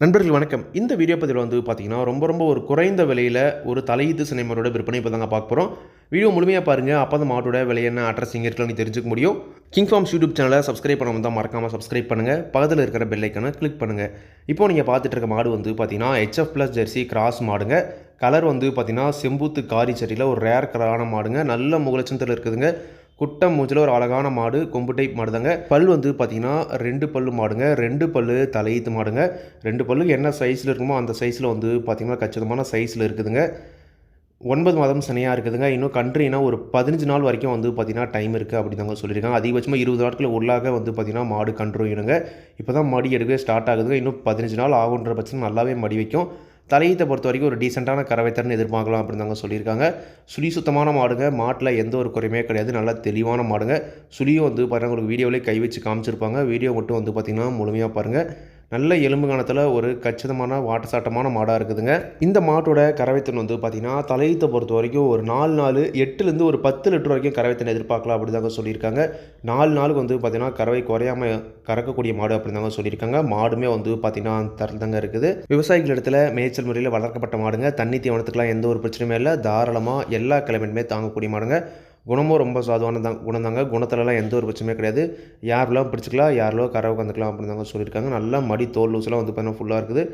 நண்பர்கள் வணக்கம். இந்த வீடியோ பதிவில் வந்து பார்த்தீங்கன்னா ரொம்ப ரொம்ப ஒரு குறைந்த விலையில் ஒரு தலையீத்து சினைமரோட விற்பனை இப்போ தாங்க பார்க்க போகிறோம் வீடியோ முழுமையாக பாருங்கள் அப்போ தான் மாட்டோட விலை என்ன அட்ரஸ் இங்கே இருக்கலாம்னு தெரிஞ்சுக்க முடியும். கிங் ஃபார்ம்ஸ் யூடியூப் சேனலை சப்ஸ்கிரைப் பண்ண வந்தால் மறக்காமல் சப்ஸ்கிரைப் பண்ணுங்கள் பக்கத்தில் இருக்கிற பெல் கிளிக் பண்ணுங்கள் இப்போ நீங்கள் பார்த்துட்டு இருக்க மாடு வந்து பார்த்தீங்கன்னா ஹெச்எஃப் ப்ளஸ் ஜெர்சி கிராஸ் மாடுங்க. கலர் வந்து பார்த்தீங்கன்னா செம்பூத்து காரி செடியில் ஒரு ரேர் கலரான மாடுங்க. நல்ல முகலட்சத்தில் இருக்குதுங்க. குட்டம் மூஞ்சில் ஒரு அழகான மாடு கொம்பு டைப் மாடு தாங்க பல் வந்து பார்த்தீங்கன்னா ரெண்டு பல்லு மாடுங்க. ரெண்டு பல்லு தலையீத்து மாடுங்க. ரெண்டு பல்லு என்ன சைஸில் இருக்குமோ அந்த சைஸில் வந்து பார்த்தீங்கன்னா கச்சிதமான சைஸில் இருக்குதுங்க. ஒன்பது மாதம் சனியாக இருக்குதுங்க. இன்னும் கன்றுனா ஒரு பதினஞ்சு நாள் வரைக்கும் வந்து பார்த்திங்கன்னா டைம் இருக்குது அப்படி தாங்க சொல்லியிருக்காங்க. அதிகபட்சமாக இருபது நாட்கள் உள்ளாக வந்து பார்த்திங்கன்னா மாடு கன்றுருங்க இப்போ தான் மடி எடுக்கவே ஸ்டார்ட் ஆகுதுங்க. இன்னும் பதினஞ்சு நாள் ஆகுன்ற பட்சம் நல்லாவே மடி வைக்கும். தலையீத்தை பொறுத்த வரைக்கும் ஒரு டீசெண்டான கறவைத்தரன் எதிர்பார்க்கலாம் அப்படின்னு தாங்க சொல்லியிருக்காங்க. சுழி சுத்தமான மாடுங்க. மாட்டில் எந்த ஒரு குறையுமே கிடையாது. நல்லா தெளிவான மாடுங்க. சுழியும் வந்து பாருங்கள் உங்களுக்கு வீடியோவிலே கை வச்சு காமிச்சிருப்பாங்க. வீடியோ மட்டும் வந்து பார்த்திங்கன்னா முழுமையாக பாருங்கள் நல்ல எலும்பு காலத்தில் ஒரு கச்சிதமான வாட்டசாட்டமான மாடாக இருக்குதுங்க. இந்த மாட்டோட கறவைத்தன் வந்து பார்த்திங்கன்னா தலையீத்தை பொறுத்த வரைக்கும் ஒரு நாலு நாலு எட்டுலேருந்து ஒரு பத்து லிட்டர் வரைக்கும் கறவைத்தன் எதிர்பார்க்கலாம் அப்படி தாங்க சொல்லியிருக்காங்க. நாலு நாளுக்கு வந்து பார்த்திங்கன்னா கறவை குறையாமல் கறக்கக்கூடிய மாடு அப்படி தாங்க சொல்லியிருக்காங்க. மாடுமே வந்து பார்த்திங்கன்னா தரல் தாங்க இருக்குது. விவசாயிகள் இடத்துல மேய்ச்சல் முறையில் வளர்க்கப்பட்ட மாடுங்க. தண்ணி தீவனத்துக்குலாம் எந்த ஒரு பிரச்சனையுமே இல்லை. தாராளமாக எல்லா கிளைமேட்டுமே தாங்கக்கூடிய மாடுங்க. குணமும் ரொம்ப சாதுவான தான் குணம் தாங்க குணத்துலலாம் எந்த ஒரு பிரச்சனையும் கிடையாது. யாரெல்லாம் பிடிச்சிக்கலாம் யாரெல்லாம் கரை உட்காந்துக்கலாம் அப்படின்னு தாங்க சொல்லியிருக்காங்க. நல்லா மடி தோல் லூஸ்லாம் வந்து பார்த்தீங்கன்னா ஃபுல்லாக இருக்குது.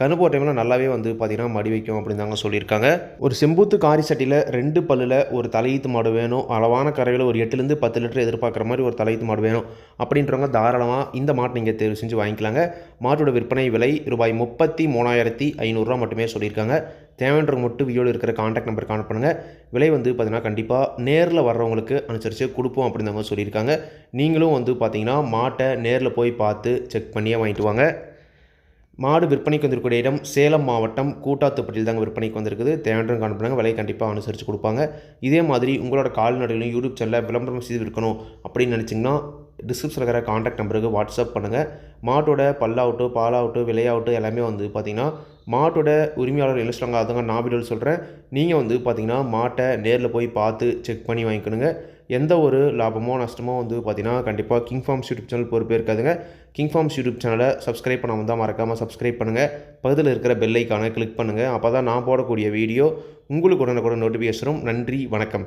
கணுப்போ டைமில் நல்லாவே வந்து பார்த்திங்கன்னா மடி வைக்கும் அப்படின்னு தாங்க சொல்லியிருக்காங்க. ஒரு செம்பூத்து காரி சட்டியில் ரெண்டு பல்லில் ஒரு தலையீத்து மாடு வேணும். அளவான கரையில் ஒரு எட்டுலேருந்து பத்து லிட்டர் எதிர்பார்க்குற மாதிரி ஒரு தலையீத்து மாடு வேணும். அப்படின்றவங்க தாராளமாக இந்த மாட்டை நீங்கள் தேர்வு செஞ்சு வாங்கிக்கலாங்க. மாட்டோட விற்பனை விலை ரூபாய் முப்பத்தி மூணாயிரத்தி ஐநூறுரூவா மட்டுமே சொல்லியிருக்காங்க. தேவைன்றவங்க மட்டும் வீடியோவில் இருக்கிற காண்டாக்ட் நம்பர் கான்ட் பண்ணுங்கள் விலை வந்து பார்த்திங்கன்னா கண்டிப்பாக நேரில் வர்றவங்களுக்கு அனுசரித்து கொடுப்போம் அப்படின்னு சொல்லியிருக்காங்க. நீங்களும் வந்து பார்த்தீங்கன்னா மாட்டை நேரில் போய் பார்த்து செக் பண்ணியே வாங்கிட்டு வாங்க. மாடு விற்பனைக்கு வந்திருக்கூடிய இடம் சேலம் மாவட்டம் கூட்டாத்துப்பட்டியில் தாங்க விற்பனைக்கு வந்திருக்குது. தேவையான காணப்படுங்க விலையை கண்டிப்பாக அனுசரித்து கொடுப்பாங்க. இதே மாதிரி உங்களோட கால்நடைகளையும் யூடியூப் சேனலில் விளம்பரம் செய்து விற்கணும் அப்படின்னு நினச்சிங்கன்னா டிஸ்கிரிப்ஷனில் இருக்கிற காண்டாக்ட் நம்பருக்கு வாட்ஸ்அப் பண்ணுங்கள் மாட்டோட பல்லாகட்டும் பாலாகட்டும் விலையாகட்டும் எல்லாமே வந்து பார்த்திங்கன்னா மாட்டோட உரிமையாளர் என்ன சொல்கிறாங்க அதுங்க நான் வீடியோவில் சொல்கிறேன் நீங்கள் வந்து பார்த்திங்கன்னா மாட்டை நேரில் போய் பார்த்து செக் பண்ணி வாங்கிக்கணுங்க. எந்த ஒரு லாபமோ நஷ்டமோ வந்து பார்த்திங்கன்னா கண்டிப்பாக கிங் ஃபார்ம்ஸ் யூடியூப் சேனல் பொறுப்பே இருக்காதுங்க. கிங் ஃபார்ம்ஸ் யூடியூப் சேனலை சப்ஸ்கிரைப் பண்ணாமல் தான் மறக்காமல் சப்ஸ்கிரைப் பண்ணுங்கள் பக்கத்தில் இருக்கிற பெல்லைக்கான கிளிக் பண்ணுங்கள் அப்போ தான் நான் போடக்கூடிய வீடியோ உங்களுக்கு உடனுக்குடன் நோட்டிஃபிகேஷனும் நன்றி வணக்கம்.